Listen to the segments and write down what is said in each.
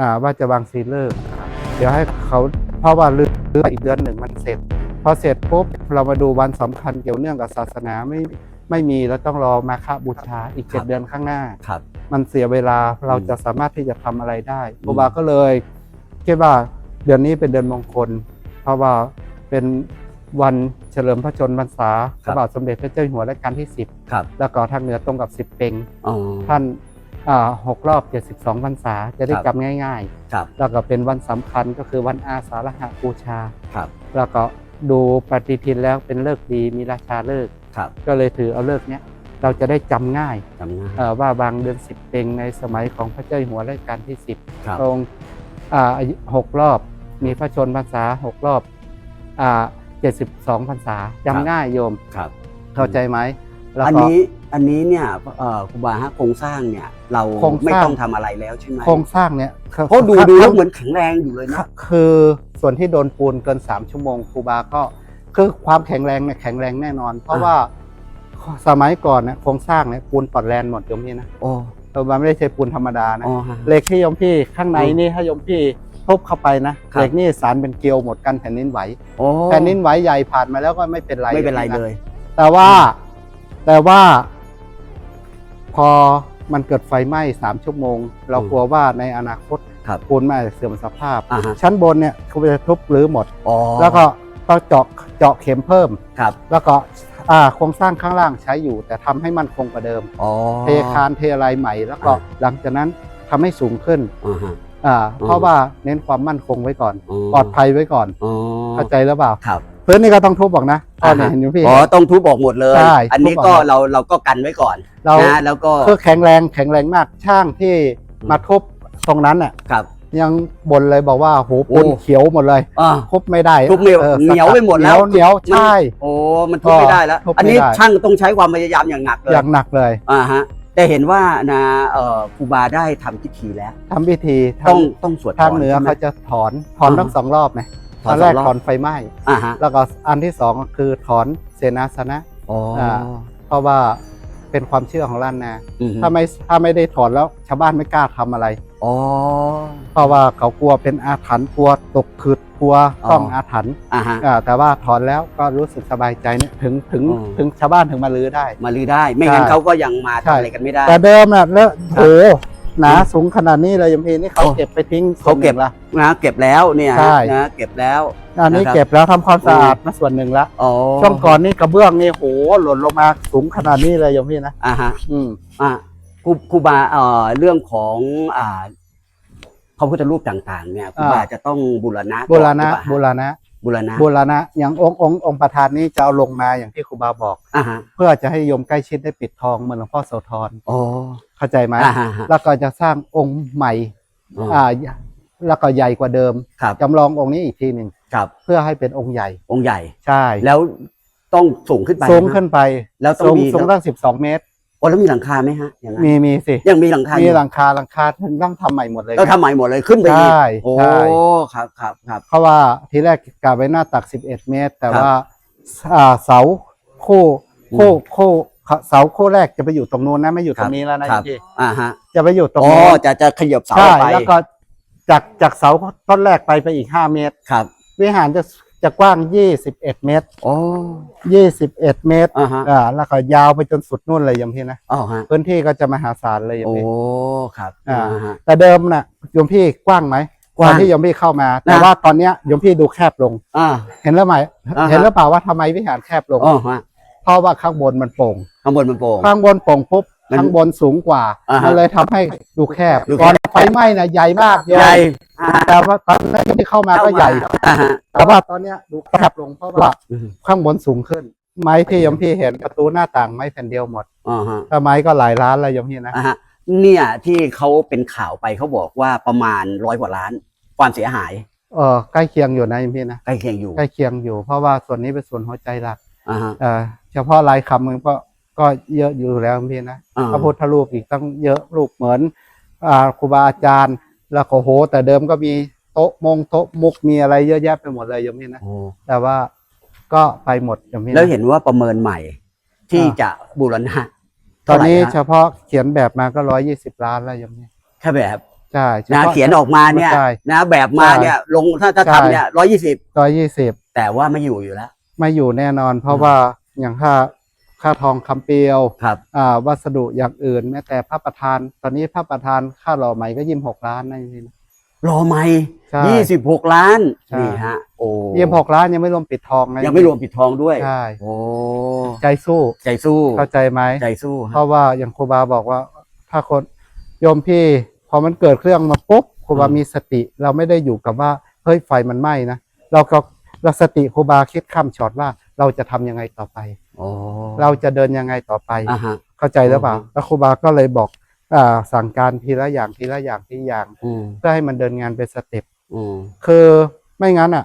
อ่าว่าจะวางซีเลิกษ์เดี๋ยวให้เขาเพราะว่าเรืออีกเดือนหนึ่งมันเสร็จ พอเสร็จปุ๊บเรามาดูวันสำคัญเกี่ยวเนื่องกับศาสนาไม่ไม่มีแล้วต้องรอมาฆบูชาอีกเจ็ดครับเดือนข้างหน้าครับมันเสียเวลาเราจะสามารถที่จะทำอะไรได้ครูบาก็เลยคิดว่าเดือนนี้เป็นเดือนมงคล เพราะว่าเป็นวันเฉลิมพระชนมพรรษาพระบาทสมเด็จพระเจ้าอยู่หัวรัชกาลที่ครับ10 แล้วก็ทางเหนือตรงกับ 10 เป็งอ๋อท่านอ่า หกรอบ 72 พรรษาจะได้ครับจำง่าย ครับ ๆ แล้วก็เป็นวันสำคัญก็คือวันอาสาฬหบูชา ครับ แล้วก็ดูปฏิทินแล้วเป็นเลิกษ์ดีมีราชาเลิกษ์ครับก็เลยถือเอาเลิกษ์เนี้ยเราจะได้จำง่ายจำง่ายเอ่อว่าบางเดือนสิบเป็งในสมัยของพระเจ้าอยู่หัวรัชกาลที่สิบครับพระองค์อ่าอายุหกรอบ มีพระชนพรรษาหกรอบอ่าเจ็ดสิบสองพรรษาจำง่ายโยม ครับ เข้าใจไหมแล้วอันก็นี้ อันนี้เนี่ยเอ่อครูบาฮะโครงสร้างเนี่ย เราโครงสร้าง ไม่ต้องทำอะไรแล้วใช่ไหมโครงสร้างเนี่ยเพราะดูข้างดูแล้วเหมือนแข็งแรงอยู่เลยนะคือส่วนที่โดนปูนเกินสามชั่วโมงครูบาก็คือความแข็งแรงเนี่ยแข็งแรงแน่นอน เพราะอ่าว่าสมัยก่อนเนี่ยโครงสร้างเนี่ยปูนปอดแลนหมดโยมพี่นะโอ้เออมันไม่ได้ใช่ปูนธรรมดานะ อ๋อฮะ เหล็กที่โยมพี่ข้างในอืมนี่ถ้าโยมพี่ทุบเข้าไปนะครับ เหล็กนี่สารเป็นเกลียวหมดกันแผ่นดินไหวโอ้แผ่นดินไหวใหญ่ผ่านมาแล้วก็ไม่เป็นไรไม่เป็นไรนะ เลย แต่ว่าแต่ว่า พอมันเกิดไฟไหม้สามชั่วโมง เราอืมกลัวว่าในอนาคตครับปูนมันอาจจะเสื่อมสภาพ อ่าฮะ ชั้นบนเนี่ยเขาจะทุบหรือหมด อ๋อแล้วก็ต้องเจาะเจาะเข็มเพิ่ม ครับแล้วก็อ่าโครงสร้างข้างล่างใช้อยู่ แต่ทำให้มันคงกว่าเดิม อ๋อ เทคานเทอะไรใหม่ แล้วก็อ่า หลังจากนั้นทำให้สูงขึ้นอ่าฮะ อ่าอืมเพราะว่าเน้นความมั่นคงไว้ก่อนอ๋อปลอดภัยไว้ก่อน อ๋อเข้าใจหรือเปล่า ครับ พื้นนี่ก็ต้องทุบบอกนะตอนนี้เห็นอยู่พี่ อ๋อต้องทุบออกหมดเลย ใช่อันนี้ทุบออกก็หมดเราเราก็กันไว้ก่อนเรานะแล้วก็คือแข็งแรงแข็งแรงมากช่างที่อืมมาทุบตรงนั้นน่ะ ครับ ยังบ่นเลยบอกว่าโหปูนโอ้เขียวหมดเลยอ่าทุบไม่ได้ทุบไม่ออเหนียวไปหมดแล้วเหนียวเหนียวใช่ โอ้มันทุบไม่ได้แล้ว ทุบไม่อันนี้ได้ช่างต้องใช้ความพยายามอย่างหนักเลยอย่างหนักเลยอ่าฮะแต่เห็นว่านะเอ่อครูบาได้ทำพิธีแล้ว ทำพิธีทางต้องต้องสวดทางเหนือใช่ไหม เขาจะถอนถอนอ่า ทั้งสองรอบไหม ถตออนนสแรองกรอบ ถอนไฟไหม้อ่าฮะแล้วก็อันที่สองก็คือถอนเสนาสนะ อ๋ออ่า เพราะว่าเป็นความเชื่อของล้านนาอืมถ้าไม่ถ้าไม่ได้ถอนแล้วชาวบ้านไม่กล้าทำอะไร อ๋อ เพราะว่าเขากลัวเป็นอาถรรพ์กลัวตกขืดกลัวอ๋อต้องอาถรรพ์อ่าฮะ อ่าแต่ว่าถอนแล้วก็รู้สึกสบายใจเนี่ยถึงถึงอ๋อ ถึงชาวบ้านถึงมาลื้อได้ มาลือได้ ไม่งั้นใช่ เขาก็ยังมาใช่ทำอะไรกันไม่ได้ แต่เดิมน่ะแล้วครัโหบ หนาสูงขนาดนี้เลยยมพีนี่เขาโอ้เก็บไปทิ้งเขาเก็บส่วนหนึ่งละนะเก็บแล้วเนี่ยใช่นะเก็บแล้วอันนี้นะครับเก็บแล้วทำความสะอาดมาส่วนหนึ่งละอ๋อช่วงก่อนนี่กระเบื้องนี่โหหล่นลงมาสูงขนาดนี้เลยยมพี่นะอ่าฮะอืมอ่าครูครูบาเอ่อเรื่องของอ่าพระพุทธรูปต่าง ๆ เนี่ยครูบาจะต้องบูรณะโบราณะก่อนหโบรือเปล่าฮะราณะ บูรณะโบราณะอย่างองค์องค์องค์ประธานนี้จะเอาลงมาอย่างที่ครูบาบอก อ่าฮะเพื่อจะให้โยมใกล้ชิดได้ปิดทองเหมือนหลวงพ่อโสธรอ๋อ เข้าใจไหมอ่าฮะฮะ แล้วก็จะสร้างองค์ใหม่อ๋ออ่าแล้วก็ใหญ่กว่าเดิมครับ จำลององค์นี้อีกทีหนึ่งครับ เพื่อให้เป็นองค์ใหญ่องค์ใหญ่ ใช่แล้วต้องสูงขึ้นไปสูงไหมขึ้นไปแล้วต้องสูงมีสูงตั้งสิบสองเมตรโอ้แล้วมีหลังคาไหมฮะอย่างนั้นมีมีสิยังมีหลังคาอมียู่หลังคาหลังคาถึงต้องทำใหม่หมดเลยเราทำใหม่หมดเลยขึ้นไปอีกใช่โอ้ใช่ครับครับครับ เพราะว่าทีแรกกะไว้หน้าตัก 11 เมตร แต่ครับว่าอ่าเสาคู่อืมคู่คู่เสาคู่แรกจะไปอยู่ตรงนู้นนะไม่อยู่ตรงนี้แล้วนะครับพี่อ่าฮะจะไปอยู่ตรงอ๋อนู้นจะจะขยับเสาใช่ไปแล้วก็จากจากเสาต้นแรกไปไปอีก 5 เมตร ครับ วิหารจะ จะกว้าง 21 เมตร โอ้ 21 เมตรอ่าฮะ อ่าแล้วก็ยาวไปจนสุดนู่นเลยยมพี่นะ อ๋อฮะพื้นที่ก็จะมหาศาลเลยยมโอ้พี่ ครับอ่าอ่าฮะ แต่เดิมน่ะโยมพี่กว้างไหมกว้างตอนที่โยมพี่เข้ามา แต่นะ ว่าตอนเนี้ยโยมพี่ดูแคบลง อ่า เห็นแล้วไหมอ่าฮะ เห็นหรือเปล่าว่าทำไมวิหารแคบลง อ๋อฮะเพราะว่าข้างบนมันโป่ง ข้างบนมันโป่ง ข้างบนโป่งปุ๊บมันข้างบนสูงกว่าอ่าฮะมันเลยทำให้ดูแคบดูแคบ ก่อน ไฟไหม้น่ะใหญ่มากโยมใหญ่อ่าแต่ว่าตอนนั้นที่เข้ามาก็ใหญ่ อ่าฮะแต่ว่าตอนเนี้ยดูแคบลงเพราะว่าอืมข้างบนสูงขึ้น ไม้ที่โยมพี่เห็นประตูหน้าต่างไม้แผ่นเดียวหมดอ๋อฮะถ้าไม้ก็หลายล้านเลยโยมพี่นะ อ่าฮะเนี่ยที่เขาเป็นข่าวไปเขาบอกว่าประมาณร้อยกว่าล้าน ความเสียหายเออใกล้เคียงอยู่นะโยมพี่นะ ใกล้เคียงอยู่ใกล้เคียงอยู่ เพราะว่าส่วนนี้เป็นส่วนหัวใจหลัก อ่าฮะเออเฉพาะลายคำมันก็ก็เยอะอยู่แล้วโยมพี่นะอ่าพระพุทธรูปอีกตั้งเยอะรูปเหมือนอ่า ครูบาอาจารย์ แล้วก็โห แต่เดิมก็มีโต๊ะมงโต๊ะมุกมีอะไรเยอะแยะไปหมดเลยโยมนี่นะโอ้แต่ว่าก็ไปหมดโยมนี่ะแล้วเห็นว่าประเมินใหม่ที่อ่าจะบูรณะตอนนี้ท่าไหร่เฉพาะเขียนแบบมาก็ร้อยยี่สิบล้านแล้วโยมนี่แค่แบบใช่ฉนะพาเขียนออกมาเนี่ยใช่นะแบบมาใช่เนี่ยลงถ้าถ้าใช่ทำเนี่ยร้อยี่สิบร้อยยี่สิบแต่ว่าไม่อยู่อยู่แล้ว ไม่อยู่แน่นอน เพราะว่าอย่างค่า ค่าทองคำเปลวครับ อ่าวัสดุอย่างอื่น แม้แต่พระประธาน ตอนนี้พระประธานค่าหล่อใหม่ก็ยี่สิบหกล้านนะจริง รอไหมใช่ยี่สิบหกล้าน ใช่ นี่ฮะ โอ้ๆยี่สิบหกล้านยังไม่รวมปิดทองนะยังไม่รวมปิดทองด้วย ใช่โอ้ ใจสู้ใจสู้ เข้าใจไหม ใจสู้เพฮะ ราะว่าอย่างครูบาบอกว่า ถ้าคนโยมพี่ พอมันเกิดเครื่องมาปุ๊บครูบามีสติ เราไม่ได้อยู่กับว่าเฮ้ยไฟมันไหม้นะเราก็เราสติครูบาคิดข้ามช็อตว่า เราจะทำยังไงต่อไป โอ้เราจะเดินยังไงต่อไป อ่าฮะ เข้าใจหรือเปล่าอือฮึแล้วครูบาก็เลยบอกอ่าสั่งการทีละอย่างทีละอย่างทีละอย่าง อืมเพื่อให้มันเดินงานเป็นสเต็ปอืมคือไม่งั้นอะ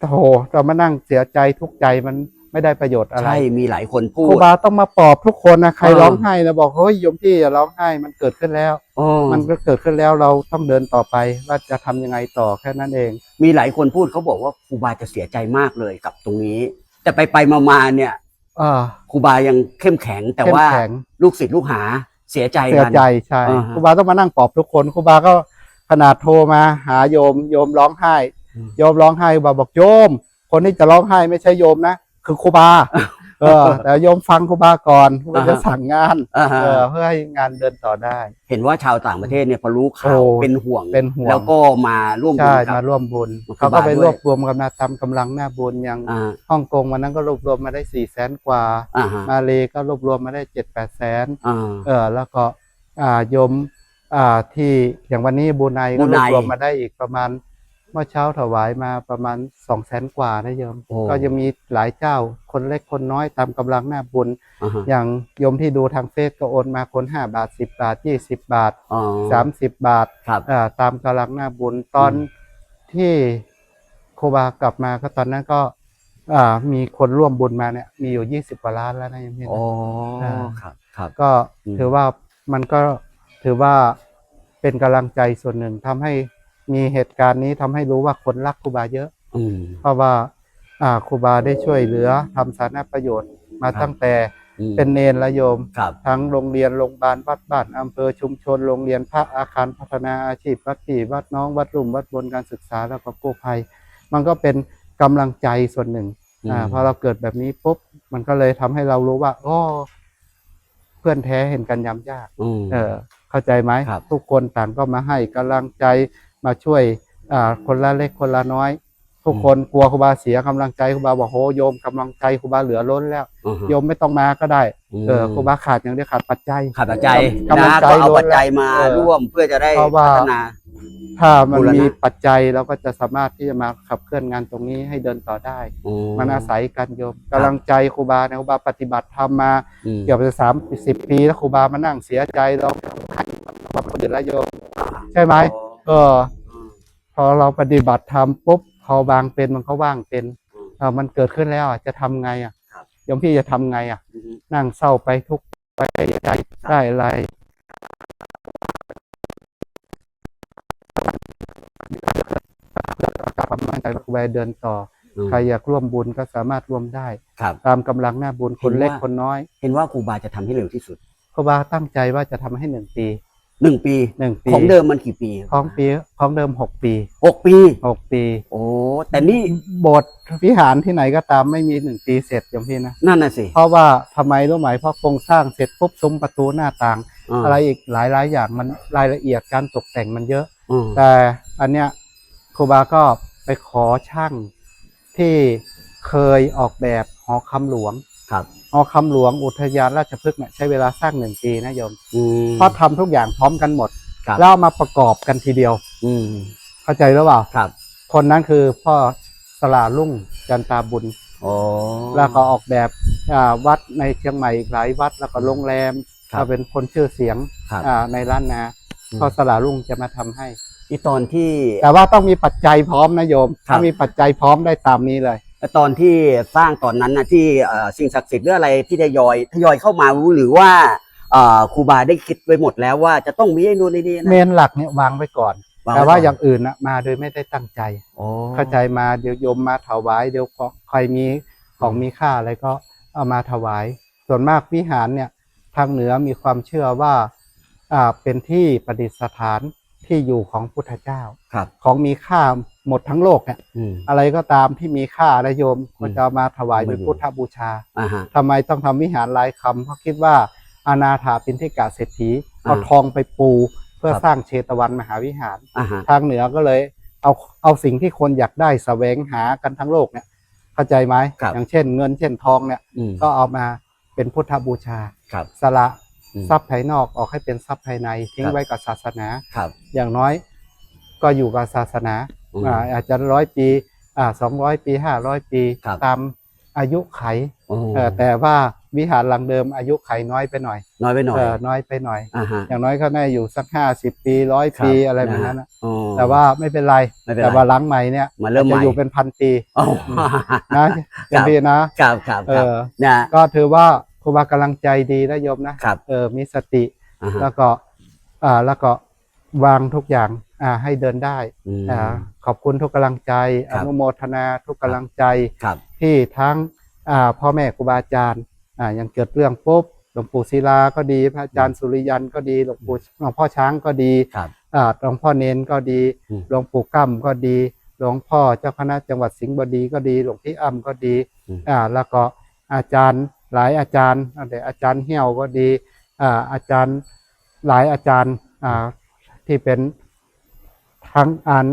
โอ้โหเรามานั่งเสียใจทุกข์ใจมันไม่ได้ประโยชน์อะไร ใช่มีหลายคนพูครูด บาต้องมาปลอบทุกคนนะใครอ่า ร้องไห้นะบอกเฮ้ยโยมพี่อย่าร้องไห้มันเกิดขึ้นแล้วโอ้มันก็เกิดขึ้นแล้วเราต้องเดินต่อไปว่าจะทำยังไงต่อแค่นั้นเอง มีหลายคนพูดเขาบอกว่าครูบาจะเสียใจมากเลยกับตรงนี้ แต่ไปไปมามาเนี่ยอ่า ครูบายังเข้มแข็ง แต่เข้มว่าแข็ง ลูกศิษย์ลูกหาเสียใจเสียกัน ใจใช่อ่าฮะ ครูบาต้องมานั่งปลอบทุกคนครูบาก็ขนาดโทรมาหาโยม โยมร้องไห้อืมโยมร้องไห้ครูบาบอกโยม คนที่จะร้องไห้ไม่ใช่โยมนะคือครูบา เออแต่โยมฟังครูบาก่อนครูบาจะสั่งงานอ่าฮะ เออเพื่อให้งานเดินต่อได้ เห็นว่าชาวต่างประเทศเนี่ยพอรู้ข่าวโอ้เป็นห่วง เป็นห่วง แล้วก็มาร่วมบุใช่ญกัมาบ ร่วมบุญครูบาเขาก็ไปด้วย รวบรวมกันมาทำกำลังหน้าบุญอย่างอ่าฮ่องกงวันนั้นก็รวบรวมมาได้สี่แสนกว่า อ่าฮะมาเลก็รวบรวมมาได้เจ็ดแปดแสนอ่า เออแล้วก็อ่าโยมอ่าที่อย่างวันนี้บูไนบรูก็ไนรวบรวมมาได้อีกประมาณเมื่อเช้าถวายมาประมาณสองแสนกว่านะโยม โอ้ ก็จะมีหลายเจ้าคนเล็กคนน้อยตามกำลังหน้าบุญ อ่าฮะอย่างโยมที่ดูทางเฟซก็โอนมาคนห้าบาทสิบบาทยี่สิบบาทอ๋อสามสิบบาทครับ อ่าตามกำลังหน้าบุญตอนที่โครูบากลับมาก็ตอนนั้นก็อ่ามีคนร่วมบุญมาเนี่ยมีอยู่ยี่สิบกว่าล้านแล้วนะโยมพี่นะโอ้อ่าครับครับ ก็อืม ถือว่ามันก็ถือว่าเป็นกำลังใจส่วนหนึ่งทำให้ มีเหตุการณ์นี้ทำให้รู้ว่าคนรักครูบาเยอะ อืม เพราะว่า อ่าครูบาได้ช่วยเหลือทำสาธารณประโยชน์มาครับตั้งแต่อืมเป็นเนรและโยม ครับ ทั้งโรงเรียนโรงพยาบาลวัดบ้านอำเภอชุมชนโรงเรียนพระอาคารพัฒนาอาชีพวัดที่วัดน้องวัดรุ่มวัดบนการศึกษาแล้วก็กู้ภัย มันก็เป็นกำลังใจส่วนหนึ่งอ่าพอเราเกิดแบบนี้ปุ๊บมันก็เลยทำให้เรารู้ว่าอ๋อเพื่อนแท้เห็นกันยามยาก อืม เออเข้าใจไหมครับ ทุกคนต่างก็มาให้กำลังใจ มาช่วยอ่าคนละเล็กคนละน้อย ทุกคนกลัวครูบาเสียกำลังใจครูบาบอกโหโยมกำลังใจครูบาเหลือล้นแล้วอ่าฮะโยมไม่ต้องมาก็ได้อืมเออครูบาขาดอย่างเดียวขาดปัจจัยขาดปัจจัยกำลังนะใจก็เอาล้วนปัจจัยมาเออร่วมเพื่อจะได้เพราะว่าพัฒนาถ้ามันบูรณะมีปัจจัยเราก็จะสามารถที่จะมาขับเคลื่อนงานตรงนี้ให้เดินต่อได้อืมันอาศัยกันโยมกำลังใจครูบาเนี่ยครูบาปฏิบัติธรรมมาอืมเกือบจะสามสิบปีแล้วครูบามานั่งเสียใจเราความคนอื่นละโยมใช่ไหม เออพอเราปฏิบัติธรรมปุ๊บพอบางเป็นมันก็ว่างเป็นเออมันเกิดขึ้นแล้วอะจะทำไงอะครับโยมพี่จะทำไงอะอืมนั่งเศร้าไปทุกข์ไปใจได้อะไรความมั่นใจครูบาเดินต่ออืมใครอยากร่วมบุญก็สามารถร่วมได้ครับตามกำลังหน้าบุญคนเล็กเห็นว่าคนน้อย เห็นว่าครูบาจะทำให้เร็วที่สุดครูบาตั้งใจว่าจะทำให้หนึ่งปี หนึ่งปี หนึ่งปีของเดิมมันกี่ปีของปีของเดิมหกปีหกปี หกปี โอ้แต่นี่โบสถ์วิหารที่ไหนก็ตามไม่มีหนึ่งปีเสร็จอย่างพี่นะ นั่นน่ะสิ เพราะว่าทำไมรู้ไหมเพราะโครงสร้างเสร็จปุ๊บซุ้มประตูหน้าต่างาอะไรอีกหลายหลายๆอย่างมันรายละเอียดการตกแต่งมันเยอะ อืมแต่อันเนี้ยครูบาก็ไปขอช่างที่เคยออกแบบหอคำหลวง ครับหอคำหลวงอุทยานราชพฤกษ์เนี่ยใช้เวลาสร้างหนึ่งปีนะโยมอืม เพราะทำทุกอย่างพร้อมกันหมด ครับ แล้วเอามาประกอบกันทีเดียว อืมเข้าใจหรือเปล่า ครับคนนั้นคือพ่อสลาลุ่งจันตาบุญ โอ้ แล้วก็ออกแบบอ่าวัดในเชียงใหม่อีกหลายวัดแล้วก็โรงแรมครับ ก็เป็นคนชื่อเสียงครับ อ่าในร้านนาอืม พ่อสลาลุ่งจะมาทำให้ที่ตอนที่ แต่ว่าต้องมีปัจจัยพร้อมนะโยม ครับ ถ้ามีปัจจัยพร้อมได้ตามนี้เลย ตอนที่สร้างตอนนั้นนะที่เอ่อสิ่งศักดิ์สิทธิ์หรืออะไรที่ทยอยทยอยเข้ามาหรือว่าเอ่อครูบาได้คิดไว้หมดแล้วว่าจะต้องมีไอ้นู่นไอ้นี่เมนะนหลักเนี่ยวางไว้ก่อนวางไว้แต่ว่าก่อนอย่างอื่นนะมาโดยไม่ได้ตั้งใจโอ้เข้าใจมาเดี๋ยวโยมมาถวายเดี๋ยวใครมีของมีค่าอะไรก็เอามาถวาย ส่วนมากวิหารเนี่ยทางเหนือมีความเชื่อว่าอ่าเป็นที่ประดิษฐาน ที่อยู่ของพุทธเจ้า ครับ ของมีค่าหมดทั้งโลกเนี่ยอืม อะไรก็ตามที่มีค่านะโยมอืมก็จะเอามาถวายเป็นมาอยู่พุทธบูชาอ่าฮะ ทำไมต้องทำวิหารหลายคำเพราะคิดว่าอนาถาปินทิกาเศรษฐีอ่าเอาทองไปปู เพื่อครับ สร้างเชตวันมหาวิหาร อ่าฮะ ทางเหนือก็เลยเอาเอาสิ่งที่คนอยากได้แสวงหากันทั้งโลกเนี่ยเข้าใจไหมครับ อย่างเช่นเงินเช่นทองเนี่ยอืมก็เอามาเป็นพุทธบูชา ครับ สละอืม ทรัพย์ภายนอกออกให้เป็นทรัพย์ภายในทิ้งครับไว้กับศาสนาครับ อย่างน้อยก็อยู่กับศาสนาอืมอ่าอาจจะร้อยปีอ่าสองร้อยปีห้าร้อยปีครับตามอายุไขโอ้เออแต่ว่าวิหารหลังเดิมอายุไขน้อยไปหน่อย น้อยไปหน่อยเออน้อยไปหน่อยอ่าฮะอย่างน้อยก็น่าอยู่สักห้าสิบปีร้อยครับปีอะไรแบบนั้นนะอ๋อแต่ว่าไม่เป็นไรไม่เป็นไรแต่ว่าหลังใหม่เนี่ยมาเริ่มใหม่จะอยู่เป็นพันปีอ๋อนะเป็นปีนะครับครับเอครับอนะก็ถือว่าค รูบากำลังใจดีนะโยมนะครับเออมีสติ อ่าฮะ แล้วก็อ่าแล้วก็วางทุกอย่างอ่าให้เดินได้อืม อ่าขอบคุณทุกกำลังใจคอรับนุโมทนาทุกกำลังใจ ครับ ที่ทั้งอ่าพ่อแม่ครูบาอาจารย์อ่ายังเกิดเรื่องปุ๊บหลวงปู่ศิลาก็ดี พระอาจารย์สุริยันก็ดีหลวงปู่หลวงพ่อช้างก็ดีครับ อ่าหลวงพ่อเนนก็ดี อืม หลวงปู่กั้มก็ดี หลวงพ่อเจ้าคณะจังหวัดสิงห์บุรีก็ดี หลวงพี่อ้ำก็ดีอืม อ่าแล้วก็อาจารย์ หลายอาจารย์ตั้งแต่อาจารย์เหี่ยวก็ดีอ่าอาจารย์หลายอาจารย์อ่าที่เป็นทั้งอัน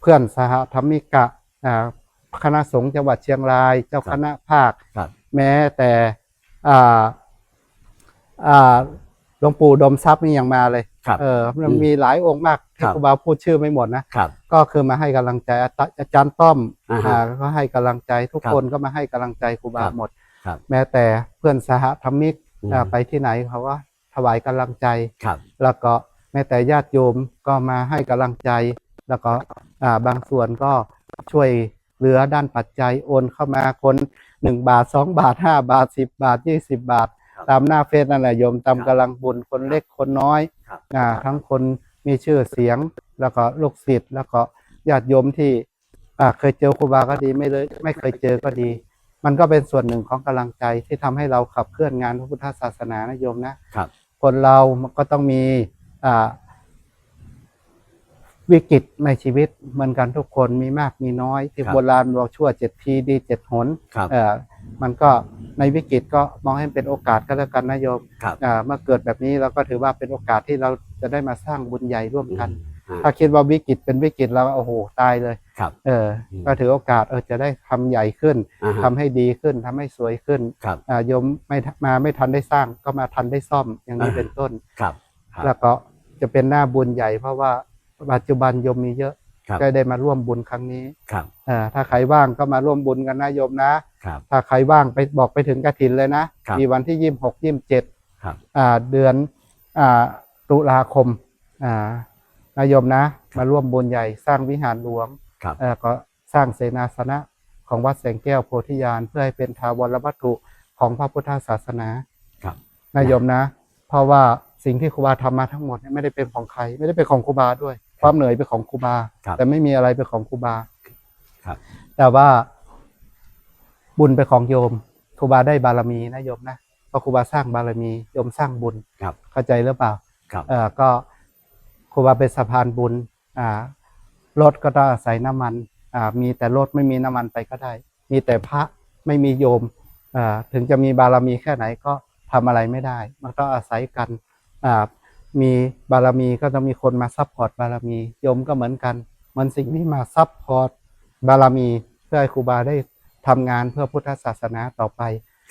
เพื่อนสหธรรมิกะอ่าคณะสงฆ์จังหวัดเชียงราย เจ้าคณะภาคครับแม้แต่อ่าอ่าหลวงปู่ดมทรัพย์นี่ยังมาเลยครับเออมันอืมมีหลายองค์มากครัที่บครูบาพูดชื่อไม่หมดนะครับก็คือมาให้กำลังใจอาตอาจารย์ต้อมอ่าฮะอ่าก็ให้กำลังใจทุกครับคนก็มาให้กำลังใจครูบาครับหมด ครับ แม้แต่เพื่อนสหธรรมิกอืมอ่าไปที่ไหนเขาก็ถวายกำลังใจ ครับ แล้วก็แม้แต่ญาติโยมก็มาให้กำลังใจ แล้วก็อ่าบางส่วนก็ช่วยเหลือด้านปัจจัยโอนเข้ามาคนหนึ่งบาทสองบาทห้าบาทสิบบาทยี่สิบบาท ครับตามหน้าเฟซนั่นแหละโยมตามครับกำลังบุญคนเล็กคนน้อยครับ อ่าทั้งคนมีชื่อเสียง แล้วก็ลูกศิษย์แล้วก็ญาติโยมที่อ่าเคยเจอครูบาก็ดีไม่เลยไม่เคยเจอก็ดี มันก็เป็นส่วนหนึ่งของกำลังใจที่ทำให้เราขับเคลื่อนงานพระพุทธศาสนานะโยมนะครับ คนเรามันก็ต้องมีอ่าวิกฤตในชีวิตเหมือนกันทุกคนมีมากมีน้อย ที่ครับโบราณบอกชั่วเจ็ดทีดีเจ็ดหนครับเอ่อมันก็ในวิกฤตก็มองให้เป็นโอกาสก็แล้วกันนะโยมครับอ่าเมื่อเกิดแบบนี้เราก็ถือว่าเป็นโอกาสที่เราจะได้มาสร้างบุญใหญ่ร่วมกันอืม ถ้าคิดว่าวิกฤตเป็นวิกฤตแล้วโอ้โหตายเลยครับ เอออมก็ถือโอกาสเออจะได้ทำใหญ่ขึ้นอ่าฮะทำให้ดีขึ้นทำให้สวยขึ้นครับอ่าโยมไม่ทมาไม่ทันได้สร้างก็มาทันได้ซ่อมอย่างนี้อ่าเป็นต้นครับครับ แล้วก็จะเป็นหน้าบุญใหญ่เพราะว่าปัจจุบันโยมมีเยอะครับก็ได้มาร่วมบุญครั้งนี้ครับอ่าถ้าใครว่างก็มาร่วมบุญกันนะโยมนะครับถ้าใครว่างไปบอกไปถึงกระถินเลยนะครับมีวันที่ยี่สิบหกยี่สิบเจ็ดครับอ่าเดือนอ่าตุลาคมอ่า นายโยมนะ มาร่วมบุญใหญ่สร้างวิหารหลวงครับเอ่อก็สร้างเสนาสนะของวัดแสงแก้วโพธิญาณเพื่อให้เป็นทาวรวัตถุของพระพุทธศาสนาครับ นายโยมนะ เพราะว่าสิ่งที่ครูบาทำมาทั้งหมดเนี่ยไม่ได้เป็นของใคร ไม่ได้เป็นของครูบาด้วย ความเหนื่อยเป็นของครูบา ครับแต่ไม่มีอะไรเป็นของครูบาครับ แต่ว่า บุญเป็นของโยมครูบาได้บารมีนะโยมนะเพราะครูบาสร้างบารมีโยมสร้างบุญครับ เข้าใจหรือเปล่า ครับ เอ่อก็ ครูบาเป็นสะพานบุญอ่ารถก็ต้องอาศัยน้ำมันอ่ามีแต่รถไม่มีน้ำมันไปก็ได้ มีแต่พระไม่มีโยมอ่าถึงจะมีบารมีแค่ไหนก็ทำอะไรไม่ได้ มันต้องอาศัยกันอ่ามีบารมีก็ต้องมีคนมาซัพพอร์ตบารมีโยมก็เหมือนกันมันสิ่งที่มาซัพพอร์ตบารมีเพื่อให้ครูบาได้ทำงานเพื่อพุทธศาสนาต่อไป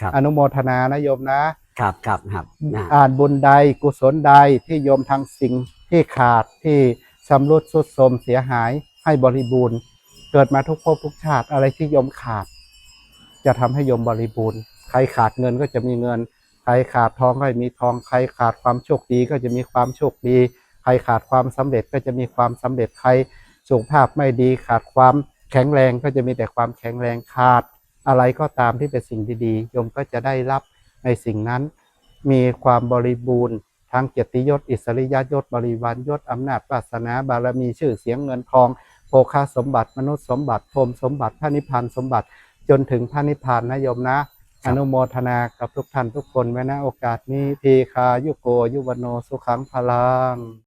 ครับอนุโมทนานะโยมนะครับครับครับนะอ่านบุญใดกุศลใดที่โยมทางสิ่ง ที่ขาดที่สำรุดสุดโทรมเสียหายให้บริบูรณ์ เกิดมาทุกภพทุกชาติอะไรที่โยมขาด จะทำให้โยมบริบูรณ์ ใครขาดเงินก็จะมีเงิน ใครขาดทองก็จะมีทอง ใครขาดความโชคดีก็จะมีความโชคดี ใครขาดความสำเร็จก็จะมีความสำเร็จ ใครสุขภาพไม่ดีขาดความแข็งแรงก็จะมีแต่ความแข็งแรงขาด อะไรก็ตามที่เป็นสิ่งดีๆโยมก็จะได้รับในสิ่งนั้น มีความบริบูรณ์ ทั้งเกียรติยศ อิสริยยศ บริวารยศอำนาจวาสนาบารมีชื่อเสียงเงินทองโภคาสมบัติมนุษย์สมบัติพรหมสมบัติพระนิพพานสมบัติจนถึงพระนิพพานนะโยมนะครัอบนุโมทนากับทุกท่านทุกคนไว้นะโอกาสนี้ทีคายุโกยุวโนสุขังพลัง